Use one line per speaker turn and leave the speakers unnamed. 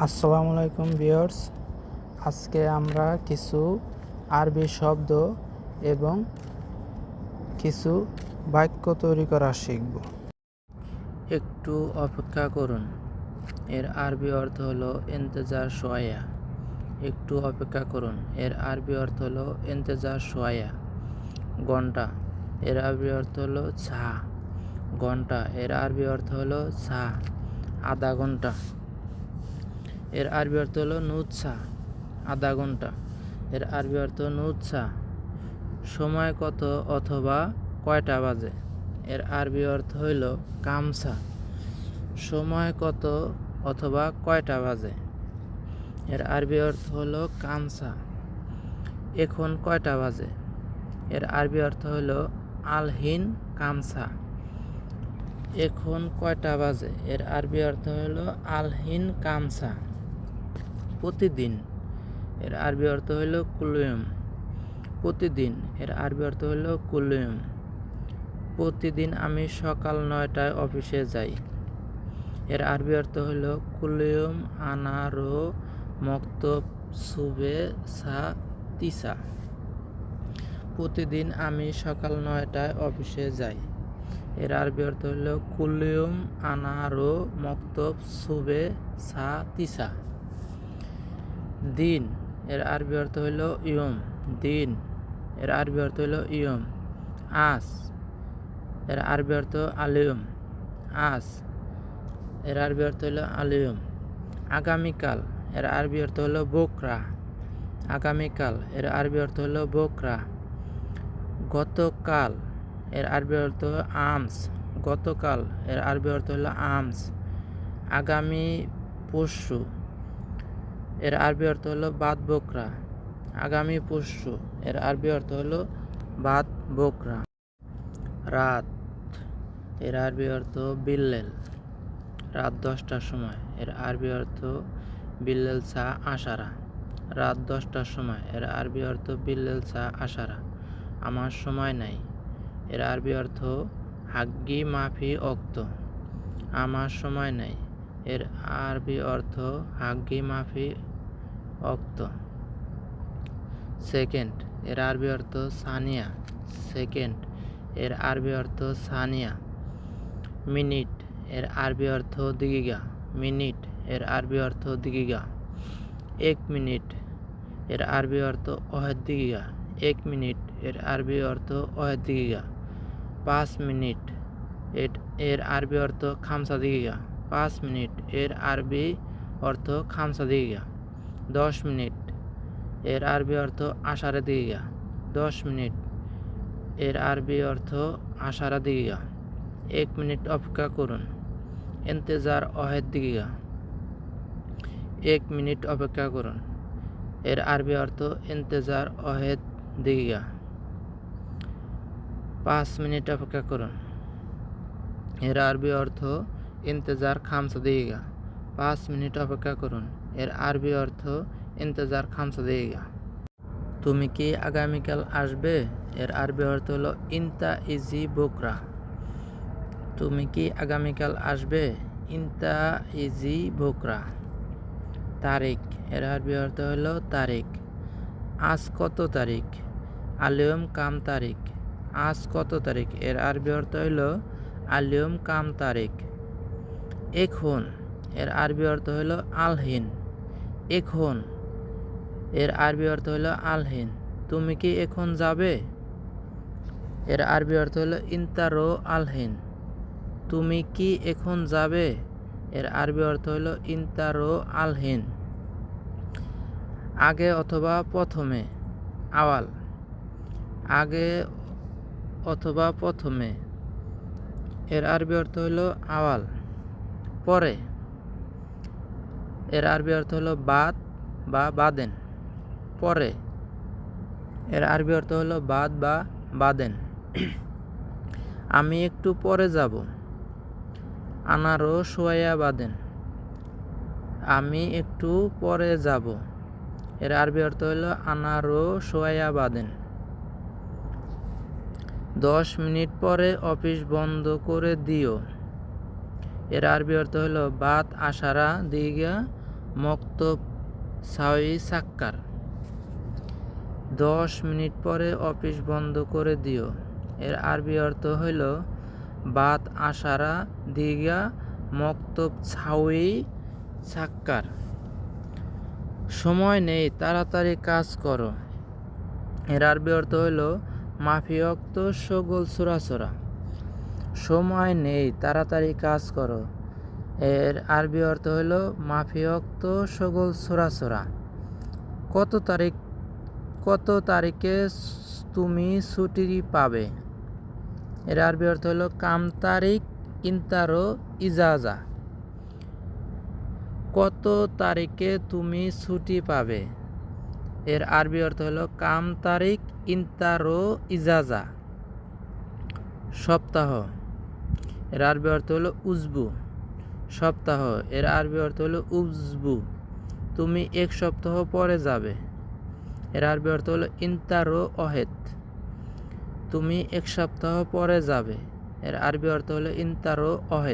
আসসালামু আলাইকুম ভিউয়ার্স। আজকে আমরা কিছু আরবি শব্দ এবং কিছু বাক্য তৈরি করা শিখব। একটু অপেক্ষা করুন। এর আরবি অর্থ হলো ইন্তেজার সোয়া। একটু অপেক্ষা করুন। এর আরবি অর্থ হলো ইন্তেজার সোয়া। ঘণ্টা। এর আরবি অর্থ হলো ছা। ঘণ্টা। এর আরবি অর্থ হলো ছা। আধা ঘণ্টা। এর আরবি অর্থ হলো নুৎসা, আধা ঘণ্টা। এর আরবি অর্থ নুৎসা, সময় কত অথবা কয়টা বাজে? এর আরবি অর্থ হইল কামসা সময় কত অথবা কয়টা বাজে? এর আরবি অর্থ হলো কামসা এখন কয়টা বাজে? এর আরবি অর্থ হলো আলহিন কামসা এখন কয়টা বাজে? এর আরবি অর্থ হলো আলহিন কামসা প্রতিদিন। এর আরবি অর্থ হলো কুলুয়ম প্রতিদিন, এর আরবি অর্থ হলো কুলুয়ম প্রতিদিন আমি সকাল নয়টায় অফিসে যাই। এর আরবি অর্থ হলো কুলুয়ম আনারো মক্তব সুবে সা তিসা। প্রতিদিন আমি সকাল নয়টায় অফিসে যাই। এর আরবি অর্থ হলো কুলুয়ম আনারো মক্তব সুবে সা তিসা। দিন। এর আরবি অর্থ হলো ইয়ম, দিন। এর আরবি অর্থ হলো ইয়ম, আস। এর আরবি অর্থ আলিয়ম, আস। এর আরবি অর্থ হলো আলিয়ম। আগামীকাল, এর আরবি অর্থ হলো বোকরা। আগামীকাল, এর আরবি অর্থ হলো বোকরা। গতকাল, এর আরবি অর্থ আমস। গতকাল, এর আরবি অর্থ হলো আমস। আগামী পরশু এর আরবি অর্থ হলো বাদ বকরা। আগামী পরশু এর আরবি অর্থ হলো বাদ বকরা। রাত, এর আরবি অর্থ বিল্লেল। রাত দশটার সময়, এর আরবি অর্থ বিল্লেল সা আশারা। রাত দশটার সময়, এর আরবি অর্থ বিল্লেল সা আশারা। আমার সময় নাই। এর আরবি অর্থ হাগ্গি মাফি অক্ত। আমার সময় নাই। এর আরবি অর্থ হাগ্গি মাফি অক্ত। সেকেন্ড, এর আরবি অর্থ সানিয়া। সেকেন্ড, এর আরবি অর্থ সানিয়া। মিনিট, এর আরবি অর্থ দিগিগা। মিনিট, এর আরবি অর্থ দিগিগা। এক মিনিট, এর আরবি অর্থ অহেদ দিগিগা। এক মিনিট, এর আরবি অর্থ অহেদ দিগিগা। পাঁচ মিনিট এর আরবি অর্থ খামসা দিগিগা। পাঁচ মিনিট, এর আরবি অর্থ খামসা দিগিগা। দশ মিনিট। এর আরবি অর্থ আষাঢ়ে দিগিগা দশ মিনিট। এর আরবি অর্থ আষাঢ়া দিগিগা এক মিনিট অপেক্ষা করুন। এন্তেজার অহেদ দিগিগা এক মিনিট অপেক্ষা করুন। এর আরবি অর্থ এন্তেজার অহেদ দিগিগা পাঁচ মিনিট অপেক্ষা করুন। এর আরবি অর্থ ইন্তেজার খামসা দিগিগা পাঁচ মিনিট অপেক্ষা করুন। এর আরবি অর্থ ইন্তজার খামসা দেগা তুমি কি আগামীকাল আসবে? এর আরবি অর্থ হলো ইনতা ইজি বোকরা। তুমি কি আগামীকাল আসবে? ইনতা ইজি বোকরা। তারিখ। এর আরবি অর্থ হলো তারিখ। আজ কত তারিখ? আলিয়ম কাম তারিখ। আজ কত তারিখ? এর আরবি অর্থ হলো আলিয়ম কাম তারিখ। এখন। এর আরবি অর্থ হলো আলহিন। এখন। এর আরবি অর্থ হলো আলহিন। তুমি কি এখন যাবে? এর আরবি অর্থ হলো ইন্তারো আলহিন। তুমি কি এখন যাবে? এর আরবি অর্থ হলো ইন্তারো আলহিন। আগে অথবা প্রথমে। আওয়াল। আগে অথবা প্রথমে। এর আরবি অর্থ হলো আওয়াল। পরে। এর আরবি অর্থ হলো বাদ বা বাদেন। পরে এর আরবি অর্থ হলো বাদ বা বাদেন। আমি একটু পরে যাব। আনারও সোয়া বাদেন। আমি একটু পরে যাব। এর আরবি অর্থ হলো আনারও সোয়া বাদেন। দশ মিনিট পরে অফিস বন্ধ করে দিও। এর আরবি অর্থ হলো বাত আশারা দিগা মক্তব সাউই সাক্কার দশ মিনিট পরে অফিস বন্ধ করে দিও। এর আরবি অর্থ হইল, বাত আশারা দিগা মক্তব ছাউই সাক্কার সময় নেই, তাড়াতাড়ি কাজ করো। এর আরবি অর্থ হইল, মাফিয়ক্ত সগোল সুরাসরা। সময় নেই, তাড়াতাড়ি কাজ করো। এর আরবি অর্থ হইল, মাফিয়ক্ত সগোল সুরাসরা কত তারিখ, কত তারিখে তুমি ছুটি পাবে? এর আরবি অর্থ হলো কাম তারিখ ইন্তারো ইজাজা। কত তারিখে তুমি ছুটি পাবে? এর আরবি অর্থ হলো কাম তারিখ ইন্তারো ইজাজা। সপ্তাহ। এর আরবি অর্থ হলো উজবু। সপ্তাহ। এর আরবি অর্থ হলো উজবু। তুমি এক সপ্তাহ পরে যাবে। এর আরবি অর্থ হলো ইন্তারো অহেত তুমি এক সপ্তাহ পরে যাবে। এর আরবি অর্থ হলো ইন্তারো অহেদ।